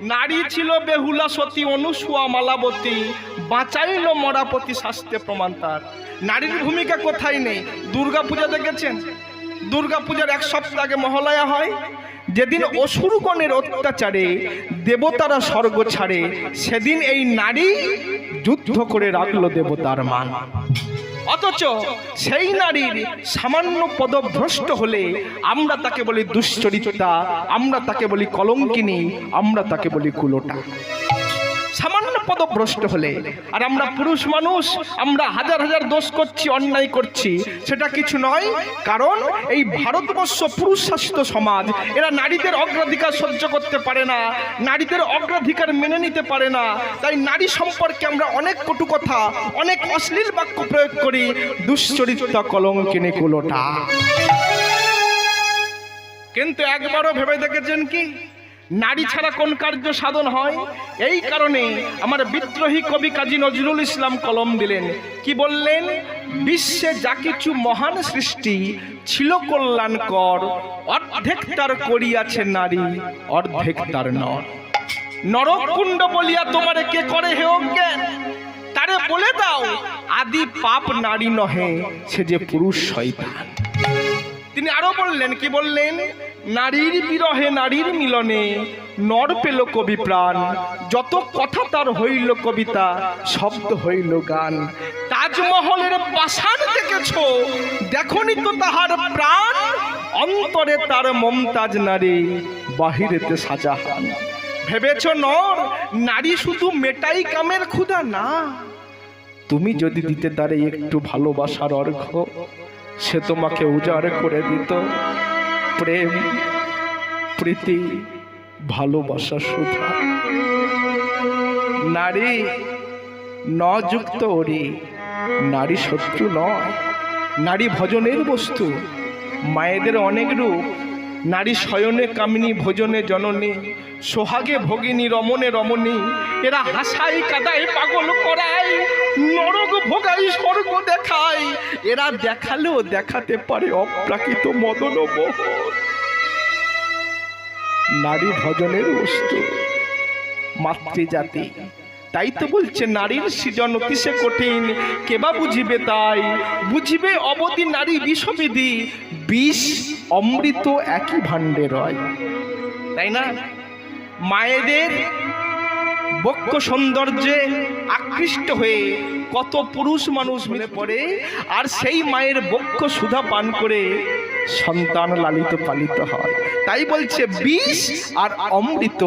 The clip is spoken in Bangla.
নারী ছিল বেহুলা সতী, অনুসুয়া মালাবতী, বাঁচাইল মরাপতি শাস্ত্রে প্রমাণ তার। নারীর ভূমিকা কোথায় নেই? দুর্গা পূজা দেখেছেন? দুর্গা পূজার এক সপ্তাহ আগে মহালয়া হয়। যেদিন অসুরগণের অত্যাচারে দেবতারা স্বর্গ ছাড়ে, সেদিন এই নারী যুদ্ধ করে রাখল দেবতার মান। অথচ সেই নারীর সামান্য পদভ্রষ্ট হলে আমরা তাকে বলি দুশ্চরিতা, আমরা তাকে বলি কলঙ্কিনী, আমরা তাকে বলি কুলোটা। পদভ্রষ্ট হলে। আর আমরা পুরুষ মানুষ, আমরা হাজার হাজার দোষ করছি, অন্যায় করছি। সেটা কিছু নয়, কারণ এই ভারতবর্ষ পুরুষ শাসিত সমাজ, এরা নারীদের অগ্রাধিকার সহ্য করতে পারে না, নারীদের অগ্রাধিকার মেনে নিতে পারে না। তাই নারী সম্পর্কে আমরা অনেক কটু কথা, অনেক অশ্লীল বাক্য প্রয়োগ করি। দুশ্চরিত্র কলম কলঙ্কিনী কুলোটা। কিন্তু একবারও ভেবে দেখেছেন কি? নারী ছাড়া কোন কার্য সাধন হয়? এই কারণে আমার বিদ্রোহী কবি কাজী নজরুল ইসলাম কলম দিলেন। কি বললেন? বিশ্বে যা কিছু মহান সৃষ্টি, ছিল কল্যাণকর, অর্ধেক তার করিয়াছে নারী, অর্ধেক তার নর। নরকুণ্ড বলিয়া তোমারে কে করে হে অজ্ঞান তারে বলে দাও, আদি পাপ নারী নহে, সে যে পুরুষ শয়তান। তিনি আরও বললেন, কি বললেন? নারীর বিরহে নারীর মিলনে নর পেল কবি প্রাণ। যত কথা তার হইল কবিতা, শব্দ হইল গান। তাজমহলের পাষাণ দেখেছ, দেখনি তো তাহার প্রাণ। অন্তরে তার মমতাজ নারী, বাহিরেতে সাজা সাজাহান। ভেবেছ নর, নারী শুধু মেটাই কামের ক্ষুধা না। তুমি যদি দিতে তারে একটু ভালোবাসার অর্ঘ সে তোমাকে উজাড় করে দিত। প্রেম, প্রীতি, ভালোবাসা সুধা। নারী নযুক্ত ওরে নারী শত্রু নয়। নারী ভজনের বস্তু, মায়েদের অনেক রূপ। নারী শয়নে কামিনী, ভোজনে জননী, সোহাগে ভগিনী, রমনে রমণী, এরা হাসাই কাদায় পাগল করায় নরক ভোগাই, স্বর্গ দেখায় এরা দেখালেও দেখাতে পারে অপ্রাকৃত মদন নারী ভজনের বস্তু, মাতৃজাতি। তাই তো বলছে, নারীর সৃজন অতিশে কঠিন কেবা বুঝিবে তাই? বুঝিবে অবধি নারী বিষবিধি, বিষ, অমৃত একই ভাণ্ডে রয়। তাই না? মায়েদের বক্ষ সৌন্দর্যে আকৃষ্ট হয়ে কত পুরুষ মানুষ মিলে পড়ে, আর সেই মায়ের বক্ষ সুধা পান করে সন্তান লালিত পালিত হয়। তাই বলছে, বিষ আর অমৃত